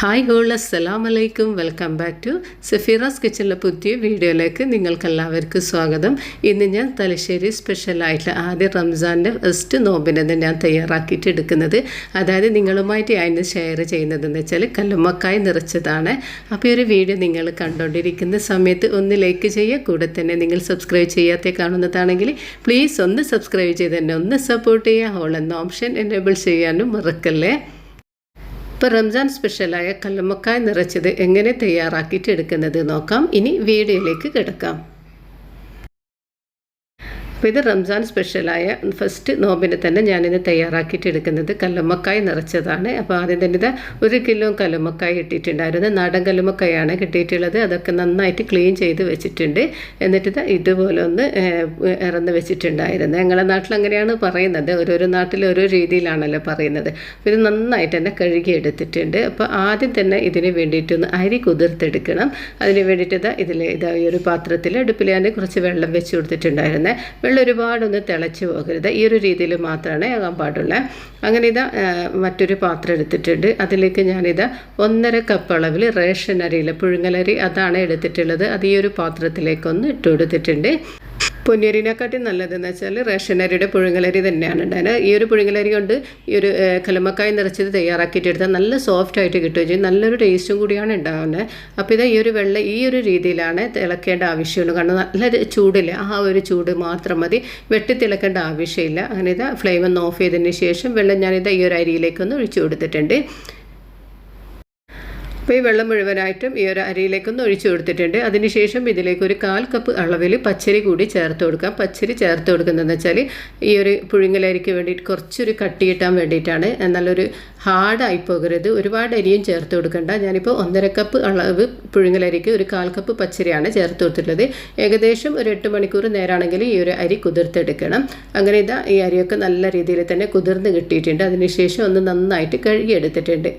Hi ഗോൾ അസ്സലാം അലൈക്കും വെൽക്കം ബാക്ക് ടു സഫീറാസ് കിച്ചണിലെ പുതിയ വീഡിയോയിലേക്ക് നിങ്ങൾക്കെല്ലാവർക്കും സ്വാഗതം. ഇന്ന് ഞാൻ തലശ്ശേരി സ്പെഷ്യലായിട്ടുള്ള ആദ്യ റംസാന്റെ ഫസ്റ്റ് നോമ്പിനെന്ന് ഞാൻ തയ്യാറാക്കിയിട്ട് എടുക്കുന്നത്. അതായത് നിങ്ങളുമായിട്ട് അതിന് ഷെയർ ചെയ്യുന്നതെന്ന് വെച്ചാൽ കല്ലുമ്മക്കായി നിറച്ചതാണ്. അപ്പോൾ ഈ ഒരു വീഡിയോ നിങ്ങൾ കണ്ടുകൊണ്ടിരിക്കുന്ന സമയത്ത് ഒന്ന് ലൈക്ക് ചെയ്യുക. കൂടെ തന്നെ നിങ്ങൾ സബ്സ്ക്രൈബ് ചെയ്യാത്ത കാണുന്നതാണെങ്കിൽ പ്ലീസ് ഒന്ന് സബ്സ്ക്രൈബ് ചെയ്ത് തന്നെ ഒന്ന് സപ്പോർട്ട് ചെയ്യുക. ഹോൾ എന്ന ഓപ്ഷൻ എനേബിൾ ചെയ്യാനും മറക്കല്ലേ? ഇപ്പോൾ റംസാൻ സ്പെഷ്യലായ കല്ലുമ്മക്കായ നിറച്ചത് എങ്ങനെ തയ്യാറാക്കിയിട്ട് എടുക്കുന്നത് നോക്കാം. ഇനി വീഡിയോയിലേക്ക് കിടക്കാം. അപ്പോൾ ഇത് റംസാൻ സ്പെഷ്യലായ ഫസ്റ്റ് നോമ്പിന് തന്നെ ഞാനിത് തയ്യാറാക്കിയിട്ട് എടുക്കുന്നത് കല്ലുമ്മക്കായ് നിറച്ചതാണ്. അപ്പോൾ ആദ്യം തന്നെ ഇത് ഒരു കിലോ കല്ലുമ്മക്കായ് ഇട്ടിട്ടുണ്ടായിരുന്നു. നാടൻ കല്ലുമ്മക്കായാണ് കിട്ടിയിട്ടുള്ളത്. അതൊക്കെ നന്നായിട്ട് ക്ലീൻ ചെയ്ത് വെച്ചിട്ടുണ്ട്. എന്നിട്ട് ഇത് ഇതുപോലെ ഒന്ന് ഇറന്ന് വെച്ചിട്ടുണ്ടായിരുന്നു. ഞങ്ങളുടെ നാട്ടിൽ അങ്ങനെയാണ് പറയുന്നത്. ഓരോരോ നാട്ടിൽ ഓരോ രീതിയിലാണല്ലോ പറയുന്നത്. അപ്പോൾ ഇത് നന്നായിട്ട് തന്നെ കഴുകി എടുത്തിട്ടുണ്ട്. അപ്പോൾ ആദ്യം തന്നെ ഇതിന് വേണ്ടിയിട്ടൊന്ന് അരി കുതിർത്തെടുക്കണം. അതിന് വേണ്ടിയിട്ട് ഇതാ ഇതിൽ ഇതാ ഈ ഒരു പാത്രത്തിൽ അടുപ്പിൽ ഞാൻ കുറച്ച് വെള്ളം വെച്ച് കൊടുത്തിട്ടുണ്ടായിരുന്നേ. ഒരുപാടൊന്ന് തിളച്ച് പോകരുത്. ഈ ഒരു രീതിയിൽ മാത്രമാണ് ആകാൻ പാടുള്ളത് അങ്ങനെ ഇതാ മറ്റൊരു പാത്രം എടുത്തിട്ടുണ്ട്. അതിലേക്ക് ഞാനിത് ഒന്നര കപ്പ് അളവിൽ റേഷൻ അരിയിൽ പുഴുങ്ങലരി അതാണ് എടുത്തിട്ടുള്ളത്. അത് ഈ ഒരു പാത്രത്തിലേക്കൊന്ന് ഇട്ട് കൊടുത്തിട്ടുണ്ട് പൊന്നിയരിനെക്കാട്ടി നല്ലതെന്ന് വെച്ചാൽ റേഷൻ അരിയുടെ പുഴുങ്ങലരി തന്നെയാണ് ഉണ്ടായത് ഈ ഒരു പുഴുങ്ങലരി കൊണ്ട് ഈ ഒരു കലമക്കായ നിറച്ചത് തയ്യാറാക്കിയിട്ട് എടുത്താൽ നല്ല സോഫ്റ്റ് ആയിട്ട് കിട്ടുകയും ചെയ്യും. നല്ലൊരു ടേസ്റ്റും കൂടിയാണ് ഉണ്ടാവുന്നത്. അപ്പോൾ ഇത് ഈ ഒരു വെള്ളം ഈ ഒരു രീതിയിലാണ് തിളക്കേണ്ട ആവശ്യമുള്ളൂ. കാരണം നല്ല ചൂടില്ല. ആ ഒരു ചൂട് മാത്രം മതി. വെട്ടി തിളക്കേണ്ട ആവശ്യമില്ല. അങ്ങനെ ഇത് ഫ്ലെയിം ഒന്ന് ഓഫ് ചെയ്തതിന് ശേഷം വെള്ളം ഞാനിത് ഈ ഒരു അരിയിലേക്കൊന്ന് ഒഴിച്ചു കൊടുത്തിട്ടുണ്ട്. അപ്പോൾ ഈ വെള്ളം മുഴുവനായിട്ടും ഈ ഒരു അരിയിലേക്കൊന്ന് ഒഴിച്ചു കൊടുത്തിട്ടുണ്ട്. അതിനുശേഷം ഇതിലേക്ക് ഒരു കാൽ കപ്പ് അളവിൽ പച്ചരി കൂടി ചേർത്ത് കൊടുക്കാം. പച്ചരി ചേർത്ത് കൊടുക്കുന്നതെന്ന് വെച്ചാൽ ഈ ഒരു പുഴുങ്ങലരിക്ക് വേണ്ടിയിട്ട് കുറച്ചൊരു കട്ടി കിട്ടാൻ വേണ്ടിയിട്ടാണ്. നല്ലൊരു ഹാർഡായി പോകരുത്. ഒരുപാട് അരിയും ചേർത്ത് കൊടുക്കണ്ട. ഞാനിപ്പോൾ ഒന്നര കപ്പ് അളവ് പുഴുങ്ങലരിക്ക് ഒരു കാൽ കപ്പ് പച്ചരിയാണ് ചേർത്ത് കൊടുത്തിട്ടുള്ളത്. ഏകദേശം ഒരു എട്ട് മണിക്കൂർ നേരമാണെങ്കിൽ ഈ ഒരു അരി കുതിർത്തെടുക്കണം. അങ്ങനെ ഇതാ ഈ അരിയൊക്കെ നല്ല രീതിയിൽ തന്നെ കുതിർന്ന് കിട്ടിയിട്ടുണ്ട്. അതിനുശേഷം ഒന്ന് നന്നായിട്ട് കഴുകിയെടുത്തിട്ടുണ്ട്.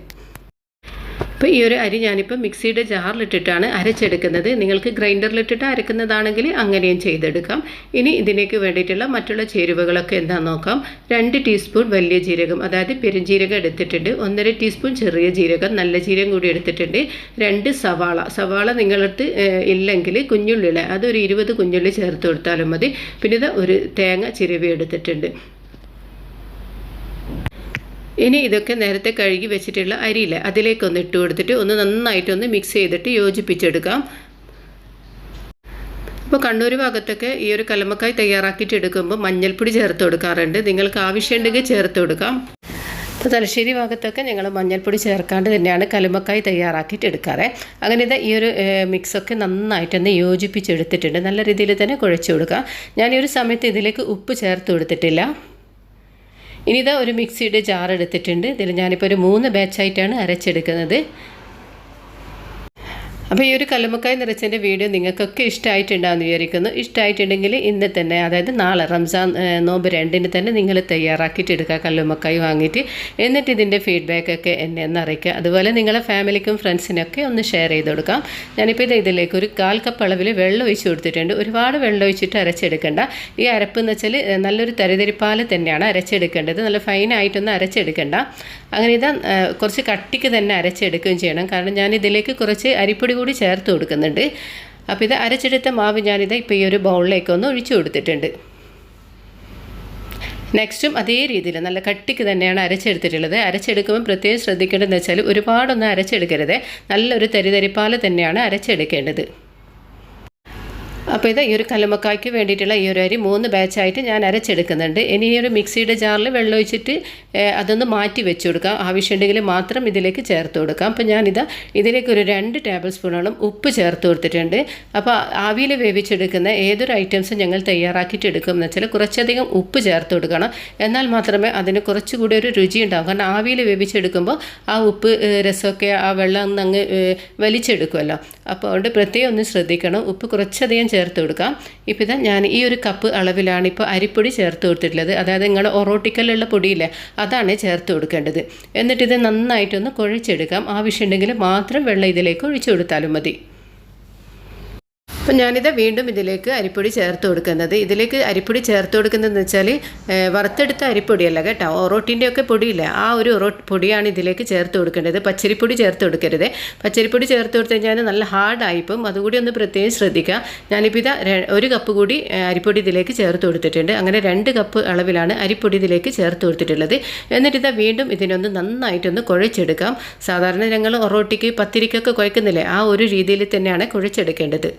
അപ്പോൾ ഈ ഒരു അരി ഞാനിപ്പോൾ മിക്സിയുടെ ജാറിലിട്ടിട്ടാണ് അരച്ചെടുക്കുന്നത്. നിങ്ങൾക്ക് ഗ്രൈൻഡറിലിട്ടിട്ട് അരക്കുന്നതാണെങ്കിൽ അങ്ങനെയും ചെയ്തെടുക്കാം. ഇനി ഇതിലേക്ക് വേണ്ടിയിട്ടുള്ള മറ്റുള്ള ചേരുവകളൊക്കെ എന്താ നോക്കാം. രണ്ട് ടീസ്പൂൺ വലിയ ജീരകം അതായത് പെരുംജീരകം എടുത്തിട്ടുണ്ട്. ഒന്നര ടീസ്പൂൺ ചെറിയ ജീരകം നല്ല ജീരകം കൂടി എടുത്തിട്ടുണ്ട്. രണ്ട് സവാള സവാള നിങ്ങളടുത്ത് ഇല്ലെങ്കിൽ കുഞ്ഞുള്ളിലെ അതൊരു ഇരുപത് കുഞ്ഞുള്ളി ചേർത്ത് കൊടുത്താലും മതി. പിന്നെ ഇത് ഒരു തേങ്ങ ചിരവി എടുത്തിട്ടുണ്ട്. ഇനി ഇതൊക്കെ നേരത്തെ കഴുകി വെച്ചിട്ടുള്ള അരിയില്ല. അതിലേക്കൊന്ന് ഇട്ട് കൊടുത്തിട്ട് ഒന്ന് നന്നായിട്ടൊന്ന് മിക്സ് ചെയ്തിട്ട് യോജിപ്പിച്ചെടുക്കാം. ഇപ്പോൾ കണ്ണൂർ ഭാഗത്തൊക്കെ ഈ ഒരു കലമക്കായി തയ്യാറാക്കിയിട്ട് എടുക്കുമ്പോൾ മഞ്ഞൾപ്പൊടി ചേർത്ത് കൊടുക്കാറുണ്ട്. നിങ്ങൾക്ക് ആവശ്യമുണ്ടെങ്കിൽ ചേർത്ത് കൊടുക്കാം. ഇപ്പോൾ തലശ്ശേരി ഭാഗത്തൊക്കെ ഞങ്ങൾ മഞ്ഞൾപ്പൊടി ചേർക്കാണ്ട് തന്നെയാണ് കലുമക്കായി തയ്യാറാക്കിയിട്ട് എടുക്കാറ്. അങ്ങനെ ഇത് ഈ ഒരു മിക്സൊക്കെ നന്നായിട്ടൊന്ന് യോജിപ്പിച്ചെടുത്തിട്ടുണ്ട്. നല്ല രീതിയിൽ തന്നെ കുഴച്ച് കൊടുക്കുക ഞാൻ ഈ ഒരു സമയത്ത് ഇതിലേക്ക് ഉപ്പ് ചേർത്ത് കൊടുത്തിട്ടില്ല. ഇനി ഇതാ ഒരു മിക്സിയുടെ ജാർ എടുത്തിട്ടുണ്ട്. ഇതിൽ ഞാനിപ്പോൾ ഒരു മൂന്ന് ബാച്ചായിട്ടാണ് അരച്ചെടുക്കുന്നത്. അപ്പോൾ ഈ ഒരു കല്ലുമ്മക്കായ നിറച്ചതിന്റെ വീഡിയോ നിങ്ങൾക്കൊക്കെ ഇഷ്ടമായിട്ടുണ്ടാകുമെന്ന് വിചാരിക്കുന്നു. ഇഷ്ടമായിട്ടുണ്ടെങ്കിൽ ഇന്ന് തന്നെ അതായത് നാളെ റംസാൻ നോമ്പ് രണ്ടിന് തന്നെ നിങ്ങൾ തയ്യാറാക്കിയിട്ട് എടുക്കുക കല്ലുമക്കായി വാങ്ങിയിട്ട്. എന്നിട്ട് ഇതിന്റെ ഫീഡ്ബാക്കൊക്കെ എന്നെ ഒന്ന് അറിയിക്കുക. അതുപോലെ നിങ്ങളെ ഫാമിലിക്കും ഫ്രണ്ട്സിനൊക്കെ ഒന്ന് ഷെയർ ചെയ്ത് കൊടുക്കാം. ഞാനിപ്പോൾ ഇത് ഇതിലേക്ക് ഒരു കാൽ കപ്പ് അളവിൽ വെള്ളം ഒഴിച്ച് കൊടുത്തിട്ടുണ്ട്. ഒരുപാട് വെള്ളം ഒഴിച്ചിട്ട് അരച്ചെടുക്കേണ്ട. ഈ അരപ്പ് എന്ന് വെച്ചാൽ നല്ലൊരു തരിതരിപ്പാൽ തന്നെയാണ് അരച്ചെടുക്കേണ്ടത്. നല്ല ഫൈനായിട്ടൊന്നും അരച്ചെടുക്കേണ്ട. അങ്ങനെ ഇത് കുറച്ച് കട്ടിക്ക് തന്നെ അരച്ചെടുക്കുകയും ചെയ്യണം. കാരണം ഞാൻ ഇതിലേക്ക് കുറച്ച് അരിപ്പൊടി കൂടി ചേർത്ത് കൊടുക്കുന്നുണ്ട്. അപ്പോൾ ഇത് അരച്ചെടുത്ത മാവ് ഞാനിത് ഇപ്പോൾ ഈ ഒരു ബൗളിലേക്ക് ഒന്ന് ഒഴിച്ചു കൊടുത്തിട്ടുണ്ട്. നെക്സ്റ്റും അതേ രീതിയിൽ നല്ല കട്ടിക്ക് തന്നെയാണ് അരച്ചെടുത്തിട്ടുള്ളത്. അരച്ചെടുക്കുമ്പോൾ പ്രത്യേകം ശ്രദ്ധിക്കേണ്ടതെന്ന് വെച്ചാൽ ഒരുപാടൊന്നും അരച്ചെടുക്കരുത്. നല്ലൊരു തരിതരിപ്പാൽ തന്നെയാണ് അരച്ചെടുക്കേണ്ടത്. അപ്പോൾ ഇത് ഈ ഒരു കല്ലുമക്കായ്ക്ക് വേണ്ടിയിട്ടുള്ള ഈ ഒരു അരി മൂന്ന് ബാച്ചായിട്ട് ഞാൻ അരച്ചെടുക്കുന്നുണ്ട്. ഇനി ഈ ഒരു മിക്സിയുടെ ജാറിൽ വെള്ളമൊഴിച്ചിട്ട് അതൊന്ന് മാറ്റി വെച്ച് കൊടുക്കാം. ആവശ്യമുണ്ടെങ്കിൽ മാത്രം ഇതിലേക്ക് ചേർത്ത് കൊടുക്കാം. അപ്പോൾ ഞാനിത് ഇതിലേക്ക് ഒരു രണ്ട് ടേബിൾ സ്പൂണോളം ഉപ്പ് ചേർത്ത് കൊടുത്തിട്ടുണ്ട്. അപ്പോൾ ആവിയിൽ വേവിച്ചെടുക്കുന്ന ഏതൊരു ഐറ്റംസും ഞങ്ങൾ തയ്യാറാക്കിയിട്ട് എടുക്കുമെന്ന് വെച്ചാൽ കുറച്ചധികം ഉപ്പ് ചേർത്ത് കൊടുക്കണം. എന്നാൽ മാത്രമേ അതിന് കുറച്ചുകൂടി ഒരു രുചി ഉണ്ടാകും കാരണം ആവിയിൽ വേവിച്ചെടുക്കുമ്പോൾ ആ ഉപ്പ് രസമൊക്കെ ആ വെള്ളം അങ്ങ് വലിച്ചെടുക്കുമല്ലോ. അപ്പോൾ അതുകൊണ്ട് പ്രത്യേകം ഒന്ന് ശ്രദ്ധിക്കണം. ഉപ്പ് കുറച്ചധികം ചേർത്ത് കൊടുക്കാം. ഇപ്പോൾ ഇതാ ഞാൻ ഈ ഒരു കപ്പ് അളവിലാണ് ഇപ്പോൾ അരിപ്പൊടി ചേർത്ത് കൊടുത്തിട്ടുള്ളത്. അതായത് നിങ്ങളുടെ ഒറോട്ടിക്കലുള്ള പൊടിയില്ലേ അതാണ് ചേർത്ത് കൊടുക്കേണ്ടത്. എന്നിട്ട് ഇത് നന്നായിട്ടൊന്ന് കുഴച്ചെടുക്കാം. ആവശ്യമുണ്ടെങ്കിൽ മാത്രം വെള്ളം ഇതിലേക്ക് ഒഴിച്ചു കൊടുത്താലും മതി. അപ്പം ഞാനിത് വീണ്ടും ഇതിലേക്ക് അരിപ്പൊടി ചേർത്ത് കൊടുക്കുന്നത്. ഇതിലേക്ക് അരിപ്പൊടി ചേർത്ത് കൊടുക്കുന്നതെന്ന് വെച്ചാൽ വറുത്തെടുത്ത അരിപ്പൊടിയല്ല കേട്ടോ. ഒറോട്ടിന്റെ ഒക്കെ പൊടിയില്ല ആ ഒരു പൊടിയാണ് ഇതിലേക്ക് ചേർത്ത് കൊടുക്കേണ്ടത്. പച്ചരിപ്പൊടി ചേർത്ത് കൊടുക്കരുത്. പച്ചരിപ്പൊടി ചേർത്ത് കൊടുത്തു കഴിഞ്ഞാൽ നല്ല ഹാർഡായിപ്പം അതുകൂടി ഒന്ന് പ്രത്യേകം ശ്രദ്ധിക്കുക. ഞാനിപ്പോൾ ഇത് ഒരു കപ്പ് കൂടി അരിപ്പൊടി ഇതിലേക്ക് ചേർത്ത് കൊടുത്തിട്ടുണ്ട്. അങ്ങനെ രണ്ട് കപ്പ് അളവിലാണ് അരിപ്പൊടി ഇതിലേക്ക് ചേർത്ത് കൊടുത്തിട്ടുള്ളത്. എന്നിട്ട് ഇതാ വീണ്ടും ഇതിനൊന്ന് നന്നായിട്ടൊന്ന് കുഴച്ചെടുക്കാം. സാധാരണ ഞങ്ങൾ ഒറോട്ടിക്ക് പത്തിരിക്കൊക്കെ കുഴക്കുന്നില്ലേ ആ ഒരു രീതിയിൽ തന്നെയാണ് കുഴച്ചെടുക്കേണ്ടത്.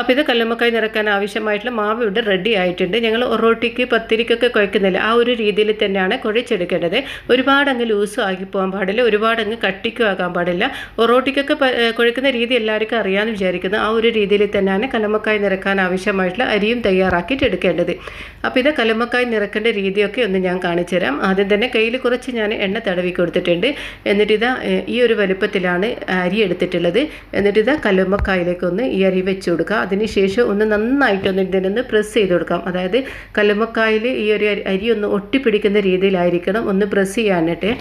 അപ്പോൾ ഇത് കല്ലുമ്മക്കായി നിറക്കാൻ ആവശ്യമായിട്ടുള്ള മാവ് ഇവിടെ റെഡി ആയിട്ടുണ്ട്. ഞങ്ങൾ ഒറോട്ടിക്ക് പത്തിരിക്കൊക്കെ കുഴക്കുന്നില്ല ആ ഒരു രീതിയിൽ തന്നെയാണ് കുഴച്ചെടുക്കേണ്ടത്. ഒരുപാട് അങ്ങ് ലൂസും ആക്കി പോകാൻ പാടില്ല. ഒരുപാട് അങ്ങ് കട്ടിക്കും ആകാൻ പാടില്ല. ഒറോട്ടിക്കൊക്കെ കുഴക്കുന്ന രീതി എല്ലാവർക്കും അറിയാമെന്ന് വിചാരിക്കുന്നു. ആ ഒരു രീതിയിൽ തന്നെയാണ് കല്ലുമ്മക്കായി നിറക്കാൻ ആവശ്യമായിട്ടുള്ള അരിയും തയ്യാറാക്കിയിട്ട് എടുക്കേണ്ടത്. അപ്പോൾ ഇത് കല്ലുമ്മക്കായി നിറക്കേണ്ട രീതിയൊക്കെ ഒന്ന് ഞാൻ കാണിച്ചു തരാം. ആദ്യം തന്നെ കയ്യിൽ കുറച്ച് ഞാൻ എണ്ണ തടവി കൊടുത്തിട്ടുണ്ട്. എന്നിട്ട് ഇതാ ഈ ഒരു വലുപ്പത്തിലാണ് അരി എടുത്തിട്ടുള്ളത്. എന്നിട്ട് ഇതാ കല്ലുമ്മക്കായിലേക്കൊന്ന് ഈ അരി വെച്ച് കൊടുക്കുക. അതിനുശേഷം ഒന്ന് നന്നായിട്ടൊന്ന് ഇതിനൊന്ന് പ്രസ് ചെയ്ത് കൊടുക്കാം. അതായത് കല്ലുമ്മക്കായിൽ ഈ ഒരു അരി- ഒന്ന് ഒട്ടിപ്പിടിക്കുന്ന രീതിയിലായിരിക്കണം ഒന്ന് പ്രസ് ചെയ്യാനായിട്ട്.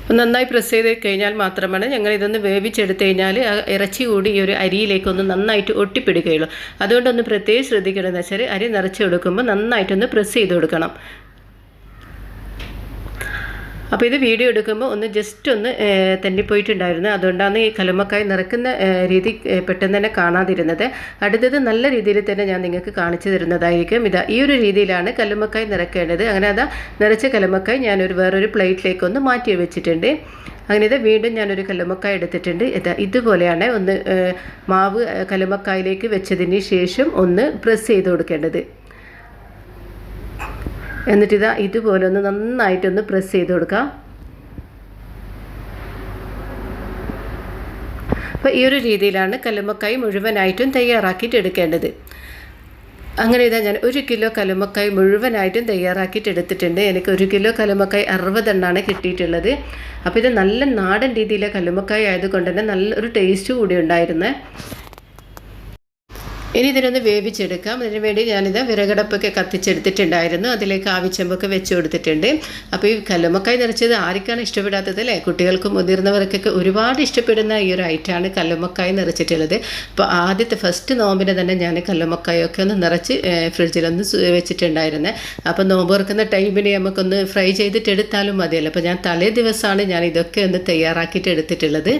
അപ്പോൾ നന്നായി പ്രസ് ചെയ്ത് കഴിഞ്ഞാൽ മാത്രമാണ് ഞങ്ങൾ ഇതൊന്ന് വേവിച്ചെടുത്ത് കഴിഞ്ഞാൽ ഇറച്ചി കൂടി ഈ ഒരു അരിയിലേക്കൊന്ന് നന്നായിട്ട് ഒട്ടിപ്പിടിക്കുകയുള്ളൂ അതുകൊണ്ടൊന്ന് പ്രത്യേകം ശ്രദ്ധിക്കണമെന്ന് വെച്ചാൽ അരി നിറച്ച് കൊടുക്കുമ്പോൾ നന്നായിട്ടൊന്ന് പ്രസ് ചെയ്ത് കൊടുക്കണം. അപ്പോൾ ഇത് വീഡിയോ എടുക്കുമ്പോൾ ഒന്ന് ജസ്റ്റ് ഒന്ന് തെന്നിപ്പോയിട്ടുണ്ടായിരുന്നു. അതുകൊണ്ടാണ് ഈ കലുമക്കായി നിറക്കുന്ന രീതി പെട്ടെന്ന് തന്നെ കാണാതിരുന്നത്. അടുത്തത് നല്ല രീതിയിൽ തന്നെ ഞാൻ നിങ്ങൾക്ക് കാണിച്ചു തരുന്നതായിരിക്കും. ഇതാ ഈ ഒരു രീതിയിലാണ് കല്ലുമക്കായ് നിറക്കേണ്ടത്. അങ്ങനെ അതാ നിറച്ച കല്ലുമ്മക്കായി ഞാനൊരു വേറൊരു പ്ലേറ്റിലേക്ക് ഒന്ന് മാറ്റി വെച്ചിട്ടുണ്ട്. അങ്ങനെ ഇത് വീണ്ടും ഞാനൊരു കല്ലുമ്മക്കായ എടുത്തിട്ടുണ്ട്. ഇതാ ഇതുപോലെയാണ് ഒന്ന് മാവ് കല്ലുമ്മക്കായിലേക്ക് വെച്ചതിന് ശേഷം ഒന്ന് പ്രസ് ചെയ്ത് കൊടുക്കേണ്ടത്. എന്നിട്ടിതാ ഇതുപോലെ ഒന്ന് നന്നായിട്ടൊന്ന് പ്രസ് ചെയ്ത് കൊടുക്കുക അപ്പോൾ ഈ ഒരു രീതിയിലാണ് കല്ലുമ്മക്കായി മുഴുവനായിട്ടും തയ്യാറാക്കിയിട്ട് എടുക്കേണ്ടത്. അങ്ങനെ ഇതാ ഞാൻ ഒരു കിലോ കലുമക്കായ് മുഴുവനായിട്ടും തയ്യാറാക്കിയിട്ട് എടുത്തിട്ടുണ്ട്. എനിക്ക് ഒരു കിലോ കലുമക്കായ് അറുപതെണ്ണാണ് കിട്ടിയിട്ടുള്ളത്. അപ്പോൾ ഇത് നല്ല നാടൻ രീതിയിലെ കല്ലുമക്കായി ആയതുകൊണ്ട് തന്നെ നല്ലൊരു ടേസ്റ്റ് കൂടി ഉണ്ടായിരുന്നേ. ഇനി ഇതിനൊന്ന് വേവിച്ചെടുക്കാം. അതിന് വേണ്ടി ഞാനിത് വിറകടപ്പൊക്കെ കത്തിച്ചെടുത്തിട്ടുണ്ടായിരുന്നു. അതിലേക്ക് ആവിച്ചമ്പൊക്കെ വെച്ച് കൊടുത്തിട്ടുണ്ട്. അപ്പോൾ ഈ കല്ലുമ്മക്കായി നിറച്ചത് ആർക്കാണ് ഇഷ്ടപ്പെടാത്തത് അല്ലേ? കുട്ടികൾക്കും മുതിർന്നവർക്കൊക്കെ ഒരുപാട് ഇഷ്ടപ്പെടുന്ന ഈ ഒരു ഐറ്റമാണ് കല്ലുമ്മക്കായി നിറച്ചിട്ടുള്ളത്. അപ്പോൾ ആദ്യത്തെ ഫസ്റ്റ് നോമ്പിനെ തന്നെ ഞാൻ കല്ലുമ്മക്കായൊക്കെ ഒന്ന് നിറച്ച് ഫ്രിഡ്ജിലൊന്ന് വെച്ചിട്ടുണ്ടായിരുന്നത് അപ്പോൾ നോമ്പ് തുറക്കുന്ന ടൈമിന് നമുക്കൊന്ന് ഫ്രൈ ചെയ്തിട്ട് എടുത്താലും മതിയല്ലോ. അപ്പോൾ ഞാൻ തലേ ദിവസമാണ് ഞാൻ ഇതൊക്കെ ഒന്ന് തയ്യാറാക്കിയിട്ട് എടുത്തിട്ടുള്ളത്.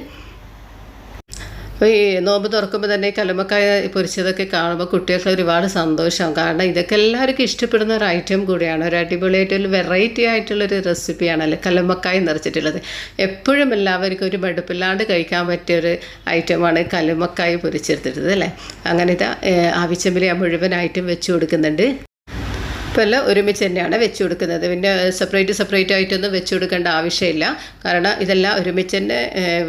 അപ്പോൾ ഈ നോമ്പ് തുറക്കുമ്പോൾ തന്നെ കലമക്കായ പൊരിച്ചതൊക്കെ കാണുമ്പോൾ കുട്ടികൾക്ക് ഒരുപാട് സന്തോഷം. കാരണം ഇതൊക്കെ എല്ലാവർക്കും ഇഷ്ടപ്പെടുന്ന ഒരു ഐറ്റം കൂടിയാണ്. ഒരു അടിപൊളിയായിട്ട് ഒരു വെറൈറ്റി ആയിട്ടുള്ളൊരു റെസിപ്പിയാണല്ലോ കലമക്കായ നിറച്ചിട്ടുള്ളത് എപ്പോഴും എല്ലാവർക്കും ഒരു മടുപ്പില്ലാണ്ട് കഴിക്കാൻ പറ്റിയൊരു ഐറ്റമാണ് കലമക്കായ പൊരിച്ചെടുത്തിട്ടത് അല്ലേ? അങ്ങനെ ഇതാ ആവശ്യമില്ല മുഴുവനായിട്ടും വെച്ച് കൊടുക്കുന്നുണ്ട്. എല്ലാം ഒരുമിച്ച് തന്നെയാണ് വെച്ച് കൊടുക്കുന്നത്. പിന്നെ സെപ്പറേറ്റ് സെപ്പറേറ്റ് ആയിട്ടൊന്നും വെച്ച് കൊടുക്കേണ്ട ആവശ്യമില്ല. കാരണം ഇതെല്ലാം ഒരുമിച്ച് തന്നെ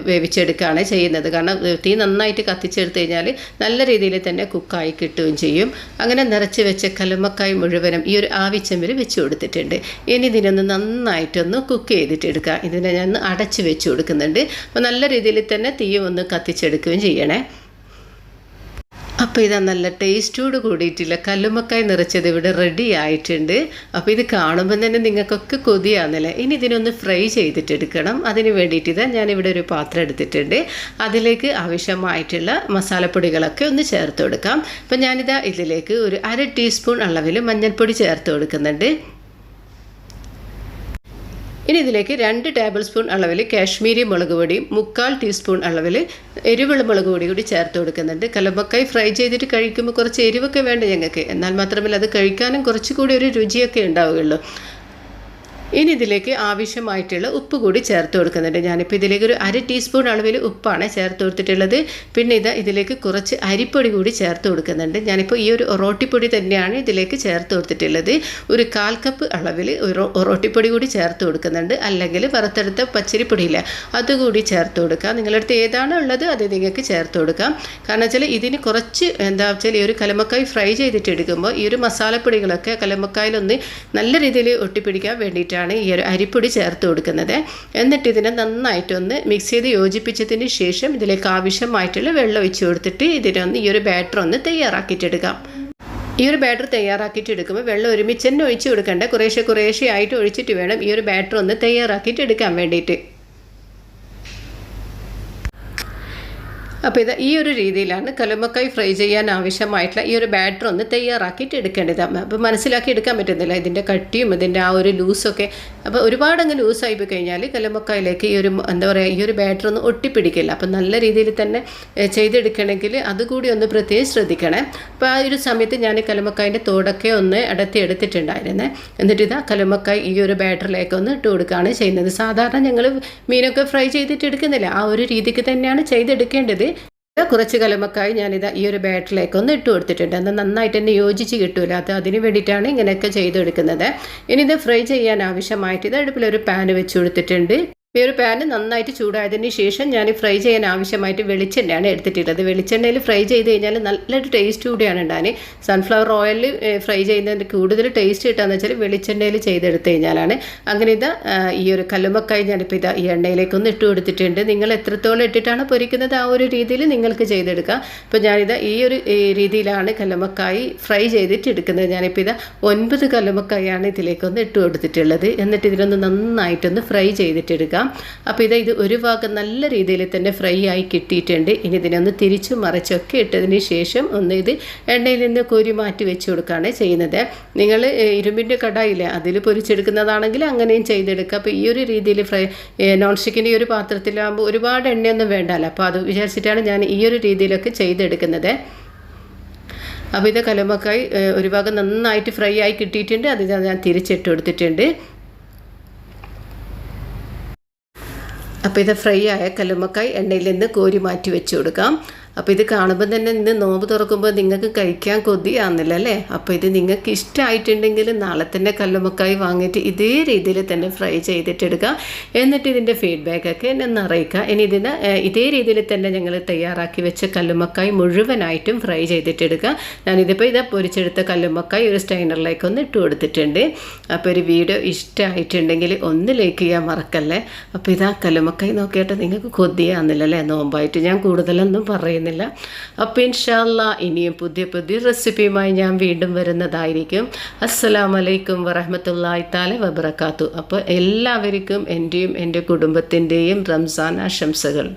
വേവിച്ചെടുക്കുകയാണ് ചെയ്യുന്നത്. കാരണം തീ നന്നായിട്ട് കത്തിച്ചെടുത്ത് കഴിഞ്ഞാൽ നല്ല രീതിയിൽ തന്നെ കുക്കായി കിട്ടുകയും ചെയ്യും. അങ്ങനെ നിറച്ച് വെച്ച കലുമക്കായി മുഴുവനും ഈ ഒരു ആവിച്ചമ്പിൽ വെച്ച് കൊടുത്തിട്ടുണ്ട്. ഇനി ഇതിനൊന്ന് നന്നായിട്ടൊന്ന് കുക്ക് ചെയ്തിട്ടെടുക്കുക ഇതിനെ ഞാൻ അടച്ച് വെച്ച് കൊടുക്കുന്നുണ്ട്. അപ്പോൾ നല്ല രീതിയിൽ തന്നെ തീ ഒന്ന് കത്തിച്ചെടുക്കുകയും ചെയ്യണേ. അപ്പോൾ ഇതാ നല്ല ടേസ്റ്റോട് കൂടിയിട്ടില്ല കല്ലുമ്മക്കായി നിറച്ചത് ഇവിടെ റെഡി ആയിട്ടുണ്ട്. അപ്പോൾ ഇത് കാണുമ്പോൾ തന്നെ നിങ്ങൾക്കൊക്കെ കൊതിയാണല്ലേ ഇനി ഇതിനൊന്ന് ഫ്രൈ ചെയ്തിട്ടെടുക്കണം. അതിന് വേണ്ടിയിട്ട് ഇതാ ഞാനിവിടെ ഒരു പാത്രം എടുത്തിട്ടുണ്ട്. അതിലേക്ക് ആവശ്യമായിട്ടുള്ള മസാലപ്പൊടികളൊക്കെ ഒന്ന് ചേർത്ത് കൊടുക്കാം. അപ്പോൾ ഞാനിതാ ഇതിലേക്ക് ഒരു അര ടീസ്പൂൺ അളവിൽ മഞ്ഞൾപ്പൊടി ചേർത്ത് കൊടുക്കുന്നുണ്ട്. ഇനി ഇതിലേക്ക് രണ്ട് ടേബിൾ സ്പൂൺ അളവിൽ കാശ്മീരി മുളക് പൊടിയും മുക്കാൽ ടീസ്പൂൺ അളവിൽ എരിവുള്ള മുളക് പൊടി കൂടി ചേർത്ത് കൊടുക്കുന്നുണ്ട്. കലമ്പക്കായി ഫ്രൈ ചെയ്തിട്ട് കഴിക്കുമ്പോൾ കുറച്ച് എരിവൊക്കെ വേണ്ട ഞങ്ങൾക്ക്. എന്നാൽ മാത്രമല്ല അത് കഴിക്കാനും കുറച്ചുകൂടി ഒരു രുചിയൊക്കെ ഉണ്ടാവുകയുള്ളൂ. ഇനി ഇതിലേക്ക് ആവശ്യമായിട്ടുള്ള ഉപ്പ് കൂടി ചേർത്ത് കൊടുക്കുന്നുണ്ട്. ഞാനിപ്പോൾ ഇതിലേക്ക് ഒരു അര ടീസ്പൂൺ അളവിൽ ഉപ്പാണ് ചേർത്ത് കൊടുത്തിട്ടുള്ളത്. പിന്നെ ഇത് ഇതിലേക്ക് കുറച്ച് അരിപ്പൊടി കൂടി ചേർത്ത് കൊടുക്കുന്നുണ്ട്. ഞാനിപ്പോൾ ഈ ഒരു ഒറോട്ടിപ്പൊടി തന്നെയാണ് ഇതിലേക്ക് ചേർത്ത് കൊടുത്തിട്ടുള്ളത്. ഒരു കാൽ കപ്പ് അളവിൽ ഒരു ഒറോട്ടിപ്പൊടി കൂടി ചേർത്ത് കൊടുക്കുന്നുണ്ട്. അല്ലെങ്കിൽ വറുത്തെടുത്ത പച്ചരിപ്പൊടിയില്ല അതുകൂടി ചേർത്ത് കൊടുക്കാം. നിങ്ങളുടെ അടുത്ത് ഏതാണ് ഉള്ളത് അത് നിങ്ങൾക്ക് ചേർത്ത് കൊടുക്കാം. കാരണം വെച്ചാൽ ഇതിന് കുറച്ച് എന്താ വെച്ചാൽ ഈ ഒരു കലമക്കായ് ഫ്രൈ ചെയ്തിട്ട് എടുക്കുമ്പോൾ ഈ ഒരു മസാലപ്പൊടികളൊക്കെ കലമക്കായിലൊന്ന് നല്ല രീതിയിൽ ഒട്ടിപ്പിടിക്കാൻ വേണ്ടിയിട്ടാണ് ഈ ഒരു അരിപ്പൊടി ചേർത്ത് കൊടുക്കുന്നത്. എന്നിട്ട് ഇതിനെ നന്നായിട്ടൊന്ന് മിക്സ് ചെയ്ത് യോജിപ്പിച്ചതിന് ശേഷം ഇതിലേക്ക് ആവശ്യമായിട്ടുള്ള വെള്ളം ഒഴിച്ച് കൊടുത്തിട്ട് ഇതിനൊന്ന് ഈ ഒരു ബാറ്റർ ഒന്ന് തയ്യാറാക്കിയിട്ടെടുക്കാം. ഈ ഒരു ബാറ്റർ തയ്യാറാക്കിയിട്ട് എടുക്കുമ്പോൾ വെള്ളം ഒരുമിച്ച് തന്നെ ഒഴിച്ച് കൊടുക്കേണ്ട. കുറേശ്ശെ കുറേശ്ശെ ആയിട്ട് ഒഴിച്ചിട്ട് വേണം ഈ ഒരു ബാറ്റർ ഒന്ന് തയ്യാറാക്കിയിട്ട് എടുക്കാൻ വേണ്ടിയിട്ട്. അപ്പോൾ ഇത് ഈ ഒരു രീതിയിലാണ് കലുമക്കായി ഫ്രൈ ചെയ്യാൻ ആവശ്യമായിട്ടുള്ള ഈ ഒരു ബാറ്റർ ഒന്ന് തയ്യാറാക്കിയിട്ട് എടുക്കേണ്ടത്. അപ്പോൾ മനസ്സിലാക്കി എടുക്കാൻ പറ്റുന്നില്ല. ഇതിന്റെ കട്ടിയും ഇതിന്റെ ആ ഒരു ലൂസൊക്കെ അപ്പോൾ ഒരുപാട് അങ്ങ് ലൂസായി പോയി കഴിഞ്ഞാൽ കലുമക്കായിലേക്ക് ഈ ഒരു എന്താ പറയുക ഈ ഒരു ബാറ്റർ ഒന്ന് ഒട്ടിപ്പിടിക്കില്ല. അപ്പം നല്ല രീതിയിൽ തന്നെ ചെയ്തെടുക്കണമെങ്കിൽ അതുകൂടി ഒന്ന് പ്രത്യേകം ശ്രദ്ധിക്കണേ. അപ്പോൾ ആ ഒരു സമയത്ത് ഞാൻ കലുമക്കായിന്റെ തോടൊക്കെ ഒന്ന് അടത്തി എടുത്തിട്ടുണ്ടായിരുന്നേ. എന്നിട്ട് ഇതാ കലുമക്കായി ഈ ഒരു ബാറ്ററിലേക്ക് ഒന്ന് ഇട്ട് കൊടുക്കുകയാണ് ചെയ്യുന്നത്. സാധാരണ ഞങ്ങൾ മീനൊക്കെ ഫ്രൈ ചെയ്തിട്ട് എടുക്കുന്നില്ല. ആ ഒരു രീതിക്ക് തന്നെയാണ് ചെയ്തെടുക്കേണ്ടത്. കുറച്ച് കലമക്കായി ഞാനിത് ഈ ഒരു ബാറ്ററിലേക്ക് ഒന്ന് ഇട്ട് കൊടുത്തിട്ടുണ്ട്. എന്നാൽ നന്നായിട്ട് തന്നെ യോജിച്ച് കിട്ടൂല. അത് അതിന് വേണ്ടിയിട്ടാണ് ഇങ്ങനെയൊക്കെ ചെയ്തെടുക്കുന്നത്. ഇനി ഇത് ഫ്രൈ ചെയ്യാൻ ആവശ്യമായിട്ട് ഇത് അടുപ്പിലൊരു പാൻ വെച്ച് കൊടുത്തിട്ടുണ്ട്. ഈ ഒരു പാൻ നന്നായിട്ട് ചൂടായതിന് ശേഷം ഞാൻ ഫ്രൈ ചെയ്യാൻ ആവശ്യമായിട്ട് വെളിച്ചെണ്ണയാണ് എടുത്തിട്ടുള്ളത്. വെളിച്ചെണ്ണയിൽ ഫ്രൈ ചെയ്ത് കഴിഞ്ഞാൽ നല്ലൊരു ടേസ്റ്റ് കൂടിയാണ് ഉണ്ടാകുന്നത് സൺഫ്ലവർ ഓയിലിൽ ഫ്രൈ ചെയ്യുന്നതിന് കൂടുതൽ ടേസ്റ്റ് കിട്ടാന്ന് വെച്ചാൽ വെളിച്ചെണ്ണയിൽ ചെയ്തെടുത്ത് കഴിഞ്ഞാലാണ്. അങ്ങനെ ഇതാ ഈ ഒരു കല്ലുമക്കായി ഞാനിപ്പോൾ ഇതാ ഈ എണ്ണയിലേക്കൊന്ന് ഇട്ട് കൊടുത്തിട്ടുണ്ട്. നിങ്ങൾ എത്രത്തോളം ഇട്ടിട്ടാണ് പൊരിക്കുന്നത് ആ ഒരു രീതിയിൽ നിങ്ങൾക്ക് ചെയ്തെടുക്കാം. ഇപ്പോൾ ഞാനിത് ഈ ഒരു രീതിയിലാണ് കല്ലുമക്കായി ഫ്രൈ ചെയ്തിട്ട് എടുക്കുന്നത് ഞാനിപ്പോൾ ഇതാ ഒൻപത് കല്ലുമക്കായാണ് ഇതിലേക്കൊന്ന് ഇട്ട് കൊടുത്തിട്ടുള്ളത്. എന്നിട്ട് ഇതിലൊന്ന് നന്നായിട്ടൊന്ന് ഫ്രൈ ചെയ്തിട്ടെടുക്കാം. അപ്പോൾ ഇത് ഇത് ഒരു ഭാഗം നല്ല രീതിയിൽ തന്നെ ഫ്രൈ ആയി കിട്ടിയിട്ടുണ്ട്. ഇനി ഇതിനൊന്ന് തിരിച്ചു മറിച്ചൊക്കെ ഇട്ടതിന് ശേഷം ഒന്ന് ഇത് എണ്ണയിൽ നിന്ന് കോരി മാറ്റി വെച്ച് കൊടുക്കുകയാണ് ചെയ്യുന്നത്. നിങ്ങൾ ഇരുമ്പിന്റെ കടായില്ലേ അതിൽ പൊരിച്ചെടുക്കുന്നതാണെങ്കിൽ അങ്ങനെയും ചെയ്തെടുക്കുക. അപ്പോൾ ഈ ഒരു രീതിയിൽ ഫ്രൈ നോൺ സ്റ്റിക്കിന്റെ ഈ ഒരു പാത്രത്തിലാകുമ്പോൾ ഒരുപാട് എണ്ണയൊന്നും വേണ്ടല്ലോ. അപ്പോൾ അത് വിചാരിച്ചിട്ടാണ് ഞാൻ ഈ ഒരു രീതിയിലൊക്കെ ചെയ്തെടുക്കുന്നത്. അപ്പോൾ ഇത് കലമക്കായി ഒരു ഭാഗം നന്നായിട്ട് ഫ്രൈ ആയി കിട്ടിയിട്ടുണ്ട്. അത് ഞാൻ തിരിച്ചിട്ട് കൊടുത്തിട്ടുണ്ട്. അപ്പോൾ ഇത് ഫ്രൈ ആയ കല്ലുമ്മക്കായ് എണ്ണയിൽ നിന്ന് കോരി മാറ്റി വെച്ച് കൊടുക്കാം. അപ്പോൾ ഇത് കാണുമ്പോൾ തന്നെ ഇന്ന് നോമ്പ് തുറക്കുമ്പോൾ നിങ്ങൾക്ക് കഴിക്കാൻ കൊതിയാകുന്നില്ല അല്ലേ? അപ്പോൾ ഇത് നിങ്ങൾക്ക് ഇഷ്ടമായിട്ടുണ്ടെങ്കിൽ നാളെ തന്നെ കല്ലുമക്കായി വാങ്ങിയിട്ട് ഇതേ രീതിയിൽ തന്നെ ഫ്രൈ ചെയ്തിട്ടെടുക്കുക എന്നിട്ട് ഇതിന്റെ ഫീഡ്ബാക്കൊക്കെ എന്നെ ഒന്ന് അറിയിക്കുക ഇനി ഇതിന് ഇതേ രീതിയിൽ തന്നെ ഞങ്ങൾ തയ്യാറാക്കി വെച്ച കല്ലുമക്കായി മുഴുവനായിട്ടും ഫ്രൈ ചെയ്തിട്ടെടുക്കുക ഞാനിതിപ്പോൾ ഇതാ പൊരിച്ചെടുത്ത കല്ലുമക്കായി ഒരു സ്റ്റൈനറിലേക്ക് ഒന്ന് ഇട്ട് കൊടുത്തിട്ടുണ്ട്. അപ്പോൾ ഒരു വീഡിയോ ഇഷ്ടമായിട്ടുണ്ടെങ്കിൽ ഒന്ന് ലൈക്ക് ചെയ്യാൻ മറക്കല്ലേ? അപ്പോൾ ഇതാ കല്ലുമക്കായി നോക്കിയിട്ട് നിങ്ങൾക്ക് കൊതിയാകുന്നില്ലല്ലേ നോമ്പായിട്ട് ഞാൻ കൂടുതലൊന്നും പറയുന്നില്ല അപ്പോൾ ഇൻഷാല്ല ഇനിയും പുതിയ പുതിയ റെസിപ്പിയുമായി ഞാൻ വീണ്ടും വരുന്നതായിരിക്കും. അസ്സലാമലൈക്കും വറഹമത്തല്ലായി താല വബറക്കാത്തു അപ്പോൾ എല്ലാവർക്കും എന്റെയും എന്റെ കുടുംബത്തിന്റെയും റംസാൻ ആശംസകൾ.